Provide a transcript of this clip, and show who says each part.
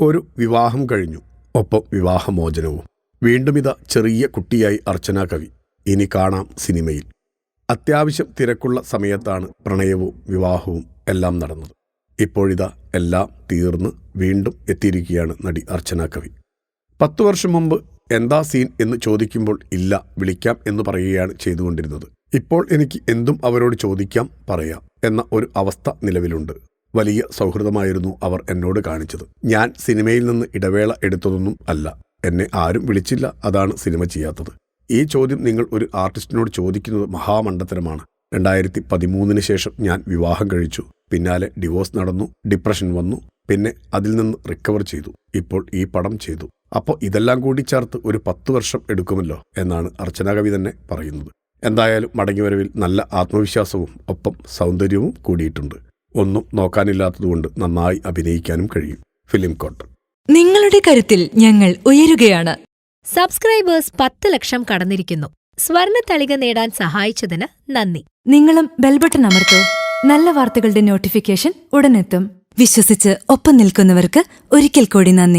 Speaker 1: ഒരു വിവാഹം കഴിഞ്ഞു. ഒപ്പം വിവാഹമോചനവും. വീണ്ടും ഇതാ ചെറിയ കുട്ടിയായി അർച്ചന കവി. ഇനി കാണാം സിനിമയിൽ. അത്യാവശ്യം തിരക്കുള്ള സമയത്താണ് പ്രണയവും വിവാഹവും എല്ലാം നടന്നത്. ഇപ്പോഴിതാ എല്ലാം തീർന്ന് വീണ്ടും എത്തിയിരിക്കുകയാണ് നടി അർച്ചന കവി. പത്തു വർഷം മുമ്പ് എന്താ സീൻ എന്ന് ചോദിക്കുമ്പോൾ ഇല്ല വിളിക്കാം എന്ന് പറയുകയാണ് ചെയ്തുകൊണ്ടിരുന്നത്. ഇപ്പോൾ എനിക്ക് എന്തും അവരോട് ചോദിക്കാം പറയാം എന്ന ഒരു അവസ്ഥ നിലവിലുണ്ട്. വലിയ സൗഹൃദമായിരുന്നു അവർ എന്നോട് കാണിച്ചത്. ഞാൻ സിനിമയിൽ നിന്ന് ഇടവേള എടുത്തതൊന്നും അല്ല. എന്നെ ആരും വിളിച്ചില്ല. അതാണ് സിനിമ ചെയ്യാത്തത്. ഈ ചോദ്യം നിങ്ങൾ ഒരു ആർട്ടിസ്റ്റിനോട് ചോദിക്കുന്നത് മഹാമണ്ഡത്തരമാണ്. രണ്ടായിരത്തി പതിമൂന്നിന് ശേഷം ഞാൻ വിവാഹം കഴിച്ചു. പിന്നാലെ ഡിവോഴ്സ് നടന്നു. ഡിപ്രഷൻ വന്നു. പിന്നെ അതിൽ നിന്ന് റിക്കവർ ചെയ്തു. ഇപ്പോൾ ഈ പടം ചെയ്തു. അപ്പോൾ ഇതെല്ലാം കൂടി ചേർത്ത് ഒരു പത്ത് വർഷം എടുക്കുമല്ലോ എന്നാണ് അർച്ചന കവി തന്നെ പറയുന്നത്. എന്തായാലും മടങ്ങിവരവിൽ നല്ല ആത്മവിശ്വാസവും ഒപ്പം സൗന്ദര്യവും കൂടിയിട്ടുണ്ട്. ഒന്നും നോക്കാനില്ലാത്തതുകൊണ്ട് നന്നായി അഭിനയിക്കാനും കഴിയും. ഫിലിം കോട്ട്.
Speaker 2: നിങ്ങളുടെ കരുത്തിൽ ഞങ്ങൾ ഉയരുകയാണ്.
Speaker 3: സബ്സ്ക്രൈബേഴ്സ് പത്ത് ലക്ഷം കടന്നിരിക്കുന്നു. സ്വർണത്തളിക തളിക നേടാൻ സഹായിച്ചതിന് നന്ദി.
Speaker 2: നിങ്ങളും ബെൽബട്ടൺ അമർത്തോ. നല്ല വാർത്തകളുടെ നോട്ടിഫിക്കേഷൻ ഉടനെത്തും. വിശ്വസിച്ച് ഒപ്പം നിൽക്കുന്നവർക്ക് ഒരിക്കൽ കൂടി നന്ദി.